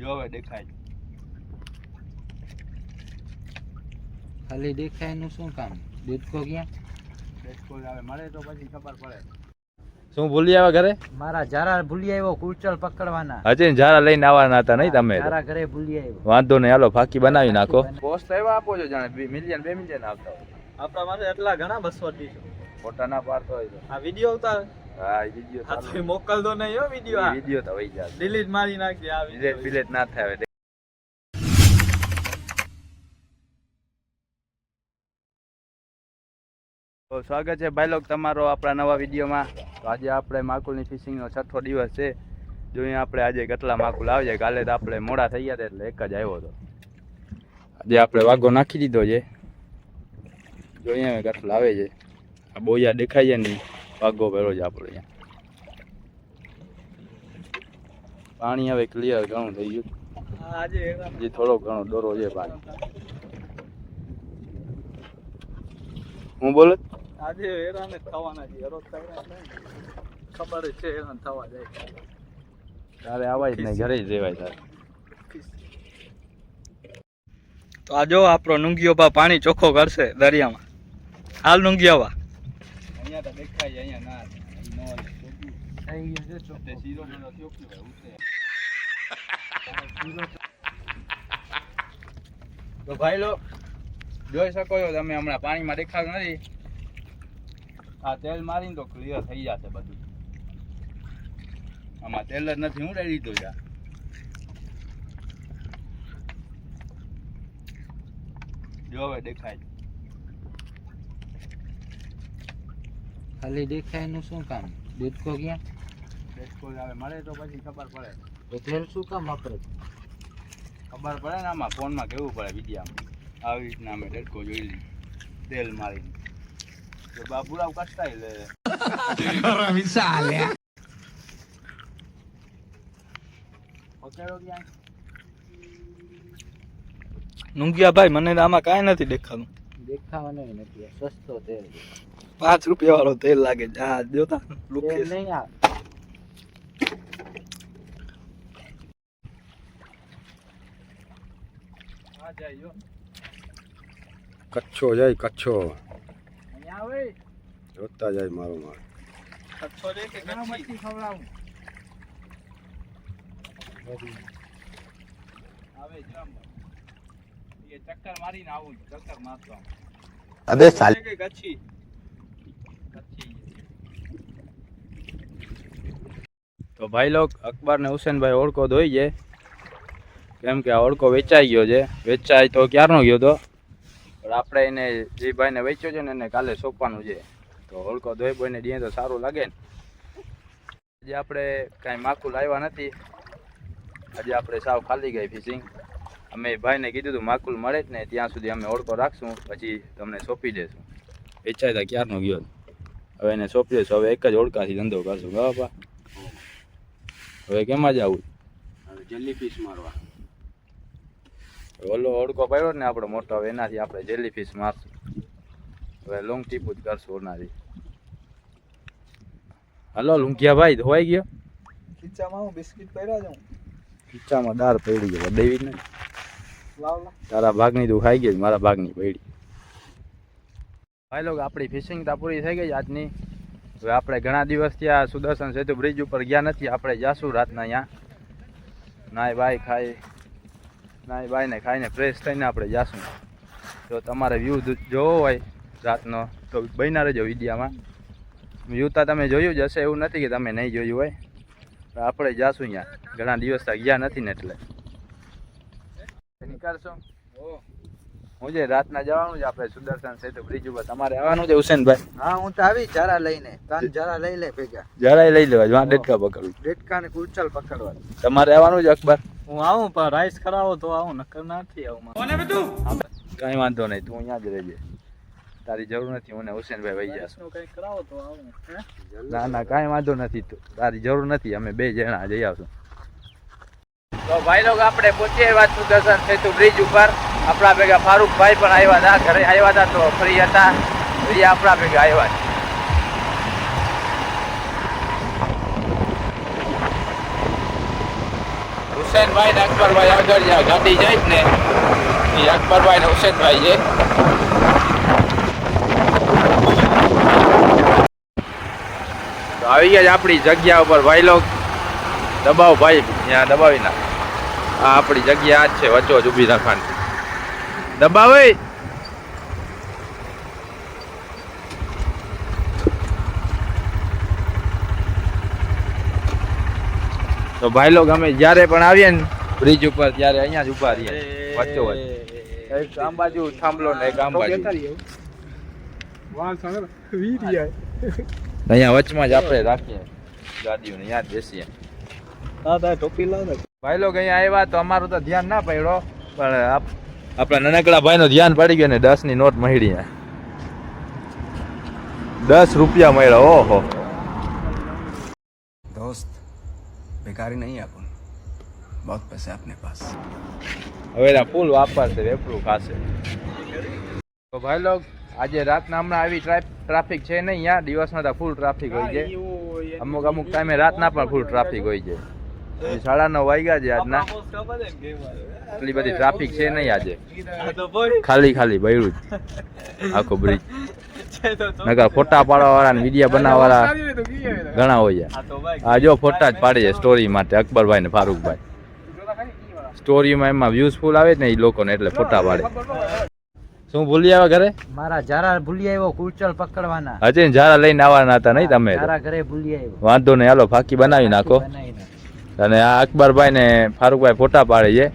જો હવે દેખાય. ખાલી દેખાયનું શું કામ? દેડકો ક્યાં? આવે મળે તો પછી ખબર પડે. શું ભૂલી આવ્યા ઘરે? મારા જારા ભૂલી આવ્યો કુચલ પકડવાના. હજી ઝારા લઈને આવવાના હતા નહીં તમે જારા ઘરે ભૂલી આવ્યો. વાંધો નહીં હાલો ફાકી બનાવી નાખો. પોસ્ટ એવા આપો છો જાણે મિલિયન બે મિલિયન આવતા હોય. આપણા માટે એટલા ઘણા બસો અઢીસો ફોટા ના પાડતો હોય તો. આ વીડિયો ઉતાર. હા વીડિયો આ તો મોકલ નહીં હો વીડિયો આ. વીડિયો તો વહી જાય ડિલીટ મારી નાખજે આ બિલેટ વીડિયો ના થાય તો સ્વાગત છે ભાઈ લોક તમારો આપણા નવા વિડીયોમાં. તો આજે આપણે માકુલની ફિશિંગનો છઠ્ઠો દિવસ છે. જોઈએ આપણે આજે કેટલા માકુલ આવજે કાલે તો આપણે મોડા થઈ ગયા હતા એટલે એક જ આવ્યો હતો. આજે આપણે વાઘો નાખી દીધો છે. જોઈએ હવે કેટલા આવે છે. આ બોયા દેખાય છે નહીં. વાઘો ભેરો જ આપણે અહીંયા. પાણી હવે ક્લિયર ઘણું થઈ ગયું. હજી થોડો ઘણો દોરો છે પાણી હું બોલે? આજે હેરાન જ થવાના છે હેરો ખબર જ છે હેરાન થવા જાય. તારે આવાય જ નહીં ઘરે જ રહેવાય તારે. તો આ જો આપણો નુંગીઓ બા પાણી ચોખ્ખો કરશે દરિયામાં. હાલ નુંગીઓ બા અહીંયા તો દેખાય અહીંયા ના થઈ ચોખ્ખું. સીરો નો થયો કે ભાઈ ઉઠે તો ભાઈ લો જોઈ શકો છો તમે હમણાં પાણીમાં દેખાતું નથી આ તેલ મારીને તો ક્લિયર થઈ જશે બધું આમાં તેલ જ નથી હું રહી લીધું યાર જો હવે દેખાય ખાલી દેખાયનું શું કામ? દેડકો ક્યાં? ડેસ્કોલ આવે. મળે તો પછી ખબર પડે. તો તેલ શું કામ વાપરે ખબર પડે ને આમાં ફોનમાં કેવું પડે વિડીયામાં આવી રીતના અમે ડેડકો જોઈ લઈ તેલ મારીને. તો બાબુરાવ કષ્ટાય લે. પકડો ક્યાંય નુંગિયા ભાઈ મને તો આમાં કાંઈ નથી દેખાતું. દેખાવાનું નથી. આ સસ્તો તેલ. પાંચ રૂપિયા વાળો તેલ લાગે છે. હા જોતા લુકેશ. નહીં આ આ જાય જો કચ્છો જાય કચ્છો. અહીંયા આવે. જોતા જાય મારો માલ. કચ્છો છે કે કચ્છી? ખવડાવું. આવે જ એ ચક્કર મારીને આવું ચક્કર મારતો. અબે કચ્છી કચ્છી. તો ભાઈ લોક, અકબર હુસેનભાઈ ઓળખો ધોઈ જાય કેમ કે આ ઓળખો વેચાઈ ગયો છે. વેચાય તો ક્યારનો ગયો તો? પણ આપણે એને જે ભાઈને વેચ્યો છે ને એને કાલે સોંપવાનું છે. તો ઓળખો ધોઈ બોઈને દઈએ તો સારું લાગે ને. આજે આપણે કાંઈ માખું લાવ્યા નથી. આજે આપણે સાવ ખાલી ગઈ ફિશિંગ અમે ભાઈને કીધું હતું માકુલ મળે જ ને, ત્યાં સુધી અમે ઓળખો રાખશું, પછી તમને સોંપી દેશું. વેચાય તો ક્યારનો ગયો? હવે એને સોંપી દઈશું હવે એક જ ઓળખાથી ધંધો કરશું. બરાબર? હવે કેમાં જવું? જેલી ફિશ મારવા. ઓલો ઓળખો પડ્યો ને આપણો મોટો હવે એનાથી આપણે જેલી ફિશ મારશું. હવે લોંગ ટીપું જ કરશું ઓનાથી. હલો લુંકિયા ભાઈ ધોવાઈ ગયો? ખીચામાં હું બિસ્કિટ પડ્યા છું ખીચામાં દાળ પડી ગયો દેવી ને તારા ભાગની તું ખાઈ ગઈ મારા ભાગની પડી. ભાઈ લોકો આપણી ફિશિંગ તો પૂરી થઈ ગઈ આજની. હવે આપણે ઘણા દિવસ ત્યાં સુદર્શન સેતુ બ્રિજ ઉપર ગયા નથી. આપણે જાશું રાતના અહીંયા. નાય બાય ખાઈ નાય બાયને ખાઈને ફ્રેશ થઈને આપણે જાશું. જો તમારે વ્યૂ જોવો હોય રાતનો, તો બન્યા રહેજો વિડીયામાં. વ્યૂ તો તમે જોયું જ હશે, એવું નથી કે તમે નહીં જોયું હોય. આપણે જાશું અહીંયા. ઘણા દિવસ ગયા નથી ને એટલે. નીકળશો? હું જે રાતના જવાનું છે આપણે સુદર્શન સેતુ બ્રિજ ઉપર. તમારે આવવાનું છે હુસેનભાઈ? હા હું તો આવી જરા લઈને. તાન જરા લઈ લે ભેગા. જરાય લઈ લેવા જ્યાં ડેટકા પકડવું ડેટકા ને કુચલ પકડવા. તમારે આવવાનું છે અકબર? હું આવું પણ રાઈસ કરાવો તો આવું નકર નથી આવું કઈ વાંધો નહીં તું અહીંયા જ રહેજે. તારી જરૂર નથી મને હુસેનભાઈ વહી જશું રાઈસનું કરાવો તો આવું ના ના કાંઈ વાંધો નથી તું. તારી જરૂર નથી અમે બે જણા જઈ આવશું તો ભાઈ લોકો આપણે પહોંચી વાત સુદર્શન સેતુ બ્રિજ ઉપર. આપણા ભેગા ફારૂકભાઈ પણ આવ્યા હતા ઘરે આવ્યા હતા તો ફ્રી હતા. એ આપણા ભેગા આવ્યા હુસેનભાઈ ને અકબરભાઈ આગળ જ્યાં ગાડી જાય ને, એ અકબરભાઈ ને હુસેનભાઈ છે. આવી ગયા આપણી જગ્યા ઉપર ભાઈ લોક દબાવ ભાઈ, ત્યાં દબાવી નાખ. આ આપણી જગ્યા આ જ છે વચ્ચો જ ઊભી રાખવાની. દબાવે. તો ભાઈ લોકો અમે જ્યારે પણ આવીએ ને બ્રિજ ઉપર ત્યારે અહીંયા જ ઊભા રહીએ. વચ્ચો વચ્ચ એક આમ બાજુ થાંભલો ને એક આમ બાજુ. અહીંયા વચમાં જ આપણે રાખીએ. ગાડીઓને જ બેસીએ. હા તારે ટોપી લાવ ભાઈ લોકો અહીંયા આવ્યા તો અમારું તો ધ્યાન ના પડ્યો પણ આપણા નાનકડા ભાઈ ભાઈનું ધ્યાન પડી ગયું ને દસની નોટ મળી દસ રૂપિયા મળ્યા ઓહો. દોસ્ત બેકારી નહીં આપો. બહુ પૈસા આપને પાસ. હવે એના ફૂલ વાપરશે વેપરું ખાશે. તો ભાઈ લોક આજે રાત ના હમણાં આવી ટ્રાફિક છે નહીં યા? દિવસમાં તો ફૂલ ટ્રાફિક હોય છે અમુક અમુક ટાઈમે રાત ના પણ ફૂલ ટ્રાફિક હોય છે સાડા નવ વાગ્યા છે આજના. એટલી બધી ટ્રાફિક છે નહીં આજે. ખાલી ખાલી બૈરું આખો બ્રિજ નકર ફોટા પાડવા વાળા ને વીડિયો બનાવવા વાળા ઘણા હોય છે. આ જો ફોટા જ પાડે છે સ્ટોરી માટે અકબરભાઈ ને ફારૂકભાઈ. સ્ટોરીમાં એમાં વ્યૂઝફુલ આવે ને એ લોકોને એટલે ફોટા પાડે. શું ભૂલી આવ્યા ઘરે? મારા જારા ભૂલી આવ્યો કુચલ પકડવાના. હજી જારા લઈને આવવાના હતા નહીં તમે જારા ઘરે ભૂલી આવ્યો. વાંધો નહીં હાલો ફાકી બનાવી નાખો. બનાવી નાખ. અને આ અકબરભાઈ ને ફારૂકભાઈ ફોટા પાડે છે.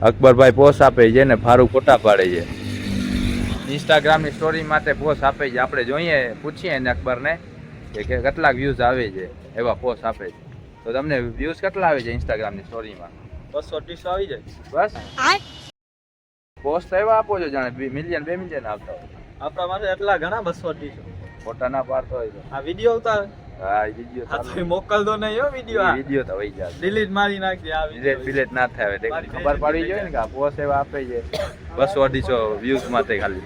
અકબરભાઈ પોસ્ટ આપે છે ને ફારૂક ફોટા પાડે છે. ઇન્સ્ટાગ્રામની સ્ટોરી માટે પોસ્ટ આપે છે. આપણે જોઈએ પૂછીએ ને અકબરને કે કે કેટલાક વ્યૂઝ આવે છે એવા પોસ્ટ આપે છે. તો તમને વ્યૂઝ કેટલા આવે છે ઇન્સ્ટાગ્રામની સ્ટોરીમાં બસો અઢીસો આવી જાય. બસ? પોસ્ટ એવા આપો છો જાણે મિલિયન બે મિલિયન આવતા હોય. આપણા માટે એટલા ઘણા બસો અઢીસો. ફોટા ના પાડતો હોય તો. આ વીડિયો ઉતાર હા એ હા તો મોકલ દો નહીં હો વીડિયો વીડિયો તો વહી જાય ડિલીટ મારી નાખજે આ બિલેટ બિલેટ ના થાય તે ખબર પાડવી જોઈએ ને કે આ પોસ્ટ એવા આપે છે. બસો અઢીસો વ્યૂઝ માટે ખાલી.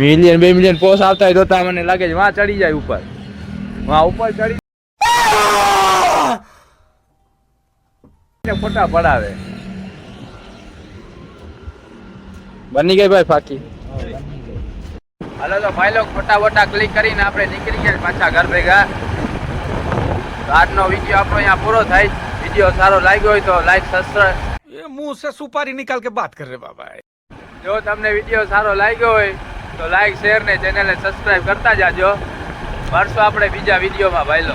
મિલિયન બે મિલિયન પોસ્ટ આવતા હોય તો તા મને લાગે છે વાં ચડી જાય ઉપર. વાં ઉપર ચડી ફોટા પડાવે. બની ગઈ ભાઈ ફાકી. હાલો તો ભાઈ લોકો ફોટા વોટા ક્લિક કરીને આપણે નીકળી ગયા પાછા ઘર ભેગા. આજનો વીડિયો આપણો અહીંયા પૂરો થાય. વીડિયો સારો લાગ્યો હોય તો લાઈક સબસ્ક્રાઈબ એ મુંહ સે સુપારી નિકાલ કે બાત કર રે બાબા જો તમને વીડિયો સારો લાગ્યો હોય તો લાઈક શેર ને ચેનલને સબસ્ક્રાઇબ કરતા જાજો. મળશું આપણે બીજા વિડીયોમાં ભાઈ